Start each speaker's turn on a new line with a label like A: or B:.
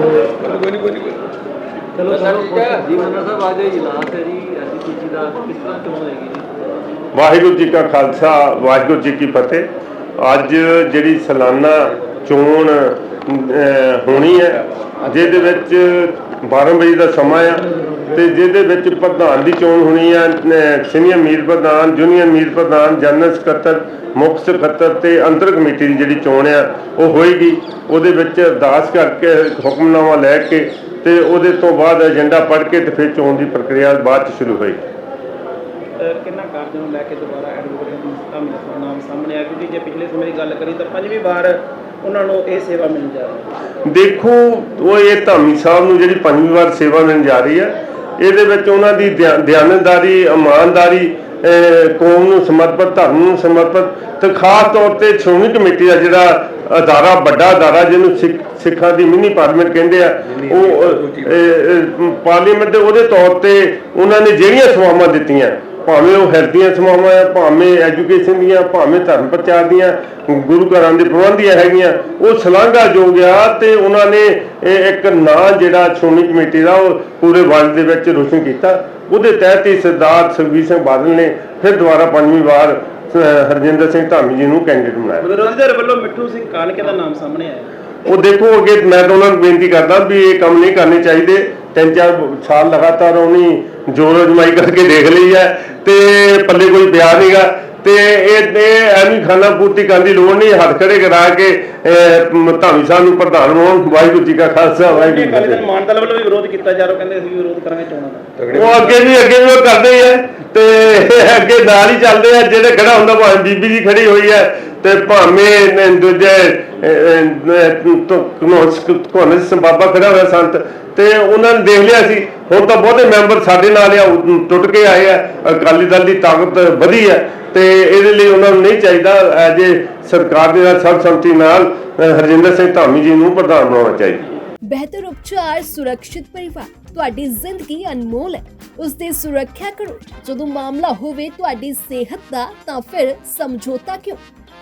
A: ਕੋਈ ਨਹੀਂ ਕੋਈ ਨਹੀਂ
B: ਚਲੋ ਚਲੋ ਜੀ ਮੰਨਾ ਸਾਹਿਬ ਅੱਜ ਇਹ ਇਜਲਾਸ ਹੈ ਜੀ ਐਸਜੀਪੀਸੀ ਦਾ ਕਿਸ ਤਰ੍ਹਾਂ ਚੋਣ ਹੋਏਗੀ ਜੀ?
C: ਵਾਹਿਗੁਰੂ ਜੀ ਕਾ ਖਾਲਸਾ ਵਾਹਿਗੁਰੂ ਜੀ ਕੀ ਫਤਿਹ। ਅੱਜ ਜਿਹੜੀ ਸਾਲਾਨਾ ਚੋਣ ਹੋਣੀ ਹੈ ਜਿਹਦੇ ਵਿੱਚ 12 ਵਜੇ ਦਾ ਸਮਾਂ ਆ ਤੇ ਜਿਹਦੇ ਵਿੱਚ ਪ੍ਰਧਾਨ ਦੀ ਚੋਣ ਹੋਣੀ ਆ ਸੀਨੀਅਰ ਮੀਰ ਪ੍ਰਧਾਨ ਜੂਨੀਅਰ ਮੀਰ ਪ੍ਰਧਾਨ ਜਨਰਲ ਸਕੱਤਰ ਮੁੱਖ ਸਕੱਤਰ ਤੇ ਅੰਤਰ ਕਮੇਟੀ ਦੀ ਜਿਹੜੀ ਚੋਣ ਆ ਉਹ ਹੋਏਗੀ। ਉਹਦੇ ਵਿੱਚ ਅਰਦਾਸ ਕਰਕੇ ਹੁਕਮਨਾਮਾ ਲੈ ਕੇ ਤੇ ਉਹਦੇ ਤੋਂ ਬਾਅਦ ਏਜੰਡਾ ਪੜ੍ਹ ਕੇ ਤੇ ਫਿਰ ਚੋਣ ਦੀ ਪ੍ਰਕਿਰਿਆ ਬਾਅਦ ਚ ਸ਼ੁਰੂ ਹੋਏਗੀ।
A: ਕਿੰਨਾ ਕਾਰਜ ਨੂੰ ਲੈ ਕੇ ਦੁਬਾਰਾ ਐਡਵੋਕੇਟ ਦਾ ਨਾਮ ਸਾਹਮਣੇ ਆਇਆ ਕਿਉਂਕਿ ਜੇ ਪਿਛਲੇ ਸਮੇਂ ਦੀ ਗੱਲ ਕਰੀ ਤਾਂ ਪੰਜਵੀਂ ਵਾਰ ਉਹਨਾਂ ਨੂੰ ਇਹ ਸੇਵਾ ਮਿਲ ਜਾ ਰਹੀ ਹੈ।
C: ਦੇਖੋ ਉਹ ਇਹ ਧਾਮੀ ਸਾਹਿਬ ਨੂੰ ਜਿਹੜੀ ਪੰਜਵੀਂ ਵਾਰ ਸੇਵਾ ਮਿਲਣ ਜਾ ਰਹੀ ਹੈ ਇਹਦੇ ਵਿੱਚ ਉਹਨਾਂ ਦੀ ਦਿਆ- ਦਿਆਨਤਦਾਰੀ ਇਮਾਨਦਾਰੀ ਕੌਮ ਨੂੰ ਸਮਰਪਿਤ ਧਰਮ ਨੂੰ ਸਮਰਪਿਤ ਤੇ ਖਾਸ ਤੌਰ ਤੇ ਸ਼੍ਰੋਮਣੀ ਕਮੇਟੀ ਦਾ ਜਿਹੜਾ ਅਦਾਰਾ ਵੱਡਾ ਅਦਾਰਾ ਜਿਹਨੂੰ ਸਿੱਖ- ਦੀ ਮਿੰਨੀ ਪਾਰਲੀਮੈਂਟ ਕਹਿੰਦੇ ਆ ਉਹ ਪਾਰਲੀਮੈਂਟ ਦੇ ਉਹਦੇ ਤੌਰ ਤੇ ਉਹਨਾਂ ਨੇ ਜਿਹੜੀਆਂ ਸੇਵਾਵਾਂ ਦਿੱਤੀਆਂ ਭਾਵੇਂ ਉਹ ਹੈਲਥ ਦੀਆਂ ਸੇਵਾਵਾਂ ਆ ਭਾਵੇਂ ਐਜੂਕੇਸ਼ਨ ਦੀਆਂ ਭਾਵੇਂ ਧਰਮ ਪ੍ਰਚਾਰ ਦੀਆਂ ਗੁਰੂ ਘਰਾਂ ਦੇ ਪ੍ਰਬੰਧੀਆਂ ਹੈਗੀਆਂ ਉਹ ਸ਼ਲਾਘਾਯੋਗ ਆ ਤੇ ਉਹਨਾਂ ਨੇ ਇੱਕ ਨਾਂ ਜਿਹੜਾ ਸ਼੍ਰੋਮਣੀ ਕਮੇਟੀ ਦਾ ਉਹ ਪੂਰੇ ਵਰਲਡ ਦੇ ਵਿੱਚ ਰੋਸ਼ਨ ਕੀਤਾ। ਉਹਦੇ ਤਹਿਤ ਹੀ ਸਰਦਾਰ ਸੁਖਬੀਰ ਸਿੰਘ ਬਾਦਲ ਨੇ ਫਿਰ ਦੁਬਾਰਾ ਪੰਜਵੀਂ ਵਾਰ ਹਰਜਿੰਦਰ ਸਿੰਘ ਧਾਮੀ ਜੀ ਨੂੰ ਕੈਂਡੀਡੇਟ ਬਣਾਇਆ।
A: ਵਿਰੋਧੀ ਧਿਰ ਵੱਲੋਂ ਮਿੱਠੂ ਸਿੰਘ ਕਾਨਕੇ ਦਾ ਨਾਮ ਸਾਹਮਣੇ ਆਇਆ।
C: ਉਹ ਦੇਖੋ ਅੱਗੇ ਮੈਂ ਤਾਂ ਉਹਨਾਂ ਨੂੰ ਬੇਨਤੀ ਕਰਦਾ ਵੀ ਇਹ ਕੰਮ ਨਹੀਂ ਕਰਨੇ ਚਾਹੀਦੇ। ਤਿੰਨ ਚਾਰ ਸਾਲ ਲਗਾਤਾਰ ਉਹਨੀ ਜੋਰ ਅਜਮਾਈ ਕਰਕੇ ਦੇਖ ਲਈ ਹੈ ਤੇ ਪੱਲੇ ਕੋਈ ਪਿਆ ਨਹੀਂਗਾ ਤੇ ਇਹ ਤੇ ਐਵੇਂ ਖਾਨਾ ਪੂਰਤੀ ਕਰਨ ਦੀ ਲੋੜ ਨਹੀਂ ਹੱਥ ਖੜੇ ਕਰਾ ਕੇ ਧਾਮੀ ਸਾਹਿਬ ਨੂੰ ਪ੍ਰਧਾਨ ਬਣਾਉਣ ਵਾਹਿਗੁਰੂ ਜੀ ਕਾ ਖਾਲਸਾ ਵਾਹਿਗੁਰੂ ਜੀ ਕੀ ਫਤਿਹ।
A: ਮਾਨ ਵੱਲੋਂ ਵੀ ਵਿਰੋਧ ਕੀਤਾ ਜਾ ਰਿਹਾ ਕਹਿੰਦੇ ਅਸੀਂ ਵਿਰੋਧ ਕਰਾਂਗੇ ਚੋਣਾਂ ਦਾ।
C: ਉਹ ਅੱਗੇ ਵੀ ਅੱਗੇ ਵੀ ਉਹ ਕਰਦੇ ਹੀ ਹੈ। ਤੇ ਅੱਗੇ ਨਾਲ ਹੀ ਚੱਲਦੇ ਆ ਜਿਹੜੇ ਖੜਾ ਹੁੰਦਾ ਭਾਵੇਂ ਬੀਬੀ ਜੀ ਖੜੀ ਹੋਈ ਹੈ। ਤੇ ਭਾਵੇਂ ਨ- ਦੂਜੇ ਕੋਨਸ ਬਾਬਾ ਖੜਾ ਹੋਇਆ ਸੰਤ, ਤੇ ਉਹਨਾਂ ਨੇ ਦੇਖ ਲਿਆ ਸੀ। ਹੁਣ ਤਾਂ ਬਹੁਤੇ ਮੈਂਬਰ ਸਾਡੇ ਨਾਲ ਆ ਟੁੱਟ ਕੇ ਆਏ ਆ। ਅਕਾਲੀ ਦਲ ਦੀ ਤਾਕਤ ਵਧੀ ਹੈ ਤੇ ਇਹਦੇ ਲਈ ਉਹਨਾਂ ਨੂੰ ਨਹੀਂ ਚਾਹੀਦਾ ਐਜ ਸਰਕਾਰ ਦੇ ਨਾਲ ਸਰਬਸੰਮਤੀ ਨਾਲ ਹਰਜਿੰਦਰ ਸਿੰਘ ਧਾਮੀ ਜੀ ਨੂੰ ਪ੍ਰਧਾਨ ਬਣਾਉਣਾ ਚਾਹੀਦਾ।
D: ਬਿਹਤਰ ਉਪਚਾਰ, ਸੁਰੱਖਿਅਤ ਪਰਿਵਾਰ, ਤੁਹਾਡੀ ਜ਼ਿੰਦਗੀ ਅਨਮੋਲ ਹੈ। ਉਸ ਦੀ ਸੁਰੱਖਿਆ ਕਰੋ। ਜਦੋਂ ਮਾਮਲਾ ਹੋਵੇ ਤੁਹਾਡੀ ਸਿਹਤ ਦਾ, ਤਾਂ ਫਿਰ ਸਮਝੌਤਾ ਕਿਉਂ?